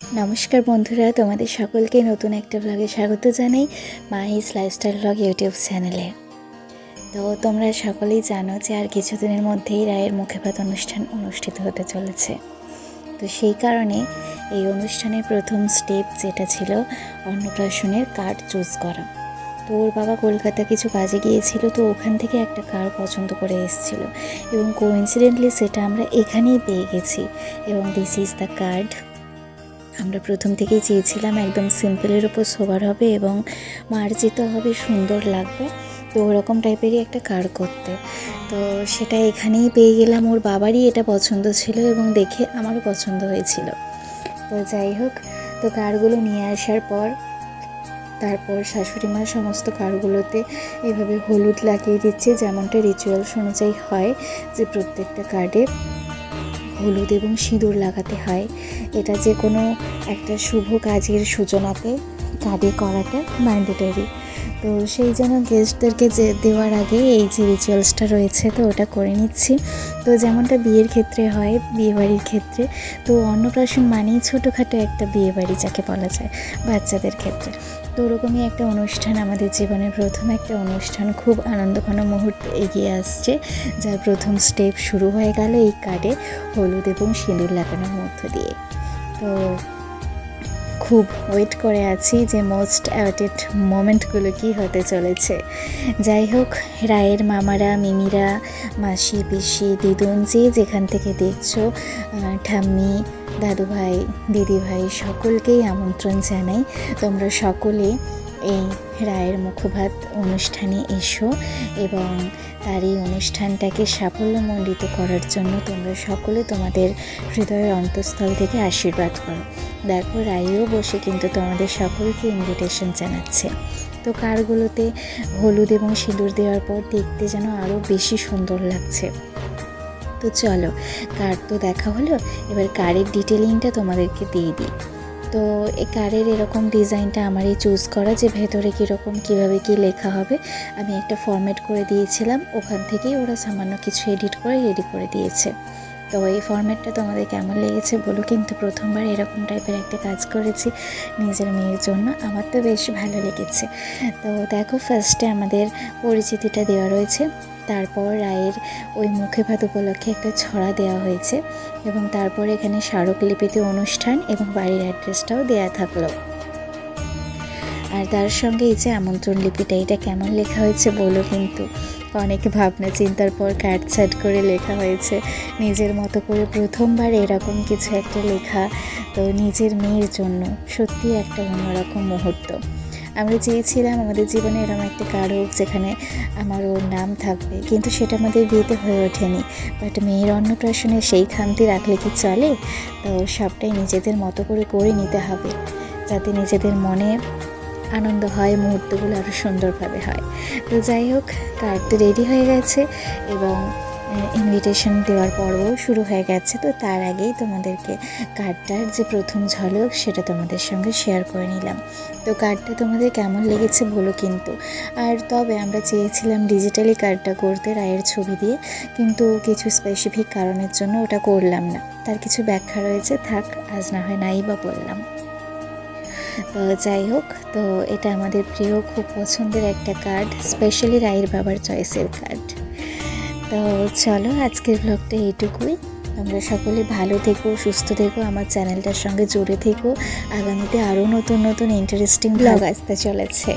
নমস্কার বন্ধুরা, তোমাদের সকলকে নতুন একটা ব্লগে স্বাগত জানাই মাহিস লাইফস্টাইল ব্লগ ইউটিউব চ্যানেলে তো তোমরা সকলেই জানো যে আর কিছুদিনের মধ্যেই রায়ের মুখে ভাত অনুষ্ঠান অনুষ্ঠিত হতে চলেছে। তো সেই কারণে এই অনুষ্ঠানের প্রথম স্টেপ যেটা ছিল অন্নপ্রাশনের কার্ড চুজ করা। তো ওর বাবা কলকাতা কিছু কাজে গিয়েছিল, তো ওখান থেকে একটা কার পছন্দ করে এসেছিল। এবং কোইন্সিডেন্টলি সেটা আমরা এখানেই পেয়ে গেছি। এবং দিস ইজ দ্য কার্ড আমরা প্রথম থেকেই চেয়েছিলাম একদম সিম্পলের ওপর সোবার হবে এবং মার্জিত হবে, সুন্দর লাগবে। তো ওরকম টাইপেরই একটা কার করতে। তো সেটা এখানেই পেয়ে গেলাম। ওর বাবারই এটা পছন্দ ছিল এবং দেখে আমারও পছন্দ হয়েছিল। তো যাই হোক, তো কারগুলো নিয়ে আসার পর, তারপর শাশুড়ি মা সমস্ত কারগুলোতে এভাবে হলুদ লাগিয়ে দিচ্ছে। যেমনটা রিচুয়ালস অনুযায়ী হয় যে প্রত্যেকটা কার্ডে হলুদ এবং সিঁদুর লাগাতে হয়। এটা যে কোনো একটা শুভ কাজের সূচনাতে কার্ডে করাটা ম্যান্ডেটরি তো সেই জন্য গেস্টদেরকে যে দেওয়ার আগে এই যে রিচুয়ালসটা রয়েছে, তো ওটা করে নিচ্ছি। তো যেমনটা বিয়ের ক্ষেত্রে হয়, বিয়েবাড়ির ক্ষেত্রে, তো অন্নপ্রাশন মানেই ছোটোখাটো একটা বিয়েবাড়ি যাকে বলা যায়, বাচ্চাদের ক্ষেত্রে। তো ওরকমই একটা অনুষ্ঠান আমাদের জীবনের প্রথম একটা অনুষ্ঠান, খুব আনন্দঘন মুহূর্ত এগিয়ে আসছে, যার প্রথম স্টেপ শুরু হয়ে গেল এই কার্ডে হলুদ এবং সিঁদুর লাগানোর মধ্য দিয়ে। তো খুব ওয়েট করে আছি যে মোস্ট অ্যাওয়েটেড মোমেন্টগুলো কি হতে চলেছে। যাই হোক রায়ের মামারা, মিমিরা, মাসি, পিসি, দিদুন, যে যেখান থেকে দেখছ ঠাম্মি, দাদুভাই, দিদিভাই দিদি ভাই সকলকেই আমন্ত্রণ জানাই। তোমরা সকলে এই রায়ের মুখভাত অনুষ্ঠানে এসো এবং তার এই অনুষ্ঠানটাকে সাফল্যমণ্ডিত করার জন্য তোমরা সকলে তোমাদের হৃদয়ের অন্তঃস্থল থেকে আশীর্বাদ করো। দেখো রাইও বসে কিন্তু তোমাদের সকলকে ইনভিটেশন জানাচ্ছে। তো কারগুলোতে হলুদ এবং সিঁদুর দেওয়ার পর দেখতে যেন আরও বেশি সুন্দর লাগছে। তো চলো, কার তো দেখা হলো, এবার কারের ডিটেলিংটা তোমাদেরকে দিয়ে দিই। তো এই কারের এরকম ডিজাইনটা আমারই চুজ করা যে ভেতরে কীরকম, কীভাবে কী লেখা হবে, আমি একটা ফরম্যাট করে দিয়েছিলাম। ওখান থেকেই ওরা সামান্য কিছু এডিট করে রেডি করে দিয়েছে। তো এই ফরম্যাটটা তোমাদের কেমন লেগেছে বলো? কিন্তু প্রথমবার এরকম টাইপের একটা কাজ করেছি নিজের মেয়ের জন্য। আমার তো বেশ ভালো লেগেছে। তো দেখো ফার্স্টে আমাদের পরিচিতিটা দেওয়া রয়েছে। তারপর রায়ের ওই মুখে ভাত উপলক্ষে একটা ছড়া দেওয়া হয়েছে এবং তারপর এখানে স্মারকলিপিতে অনুষ্ঠান এবং বাড়ির অ্যাড্রেসটাও দেওয়া থাকল। আর তার সঙ্গে এই যে আমন্ত্রণ লিপিটা, এটা কেমন লেখা হয়েছে বলো কিন্তু। অনেক ভাবনা চিন্তার পর কাটছাট করে লেখা হয়েছে। নিজের মতো করে প্রথমবার এরকম কিছু একটা লেখা তো নিজের মেয়ের জন্য। সত্যি একটা অন্যরকম মুহূর্ত। আমরা চেয়েছিলাম আমাদের জীবনে এরকম একটা কার্ড হোক যেখানে আমার ওর নাম থাকবে, কিন্তু সেটা আমাদের বিয়েতে হয়ে ওঠেনি। বাট মেয়ের অন্নপ্রাশনে সেই খামতি রাখলে কি চলে? তো সবটাই নিজেদের মতো করে করে নিতে হবে, যাতে নিজেদের মনে আনন্দ হয়, মুহূর্তগুলো আরও সুন্দরভাবে হয়। তো যাই হোক কার্ড তো রেডি হয়ে গেছে এবং ইনভিটেশন দেওয়ার পর্বও শুরু হয়ে গেছে। তো তার আগেই তোমাদেরকে কার্ডটার যে প্রথম ঝলক সেটা তোমাদের সঙ্গে শেয়ার করে নিলাম। তো কার্ডটা তোমাদের কেমন লেগেছে বলো কিন্তু। আর তবে আমরা চেয়েছিলাম ডিজিটালি কার্ডটা করতে রায়ের ছবি দিয়ে, কিন্তু কিছু স্পেসিফিক কারণের জন্য ওটা করলাম না। তার কিছু ব্যাখ্যা রয়েছে, থাক, আজ না হয় নাই বা বললাম। তো যাই হোক, তো এটা আমাদের প্রিয়, খুব পছন্দের একটা কার্ড স্পেশালি রায়ের বাবার চয়েসের কার্ড তো চলো আজকের ব্লগটা এইটুকুই। আমরা সকলে ভালো থেকো সুস্থ থেকো আমার চ্যানেলটার সঙ্গে জুড়ে থেকো। আগামীতে আরও নতুন নতুন ইন্টারেস্টিং ব্লগ আসতে চলেছে।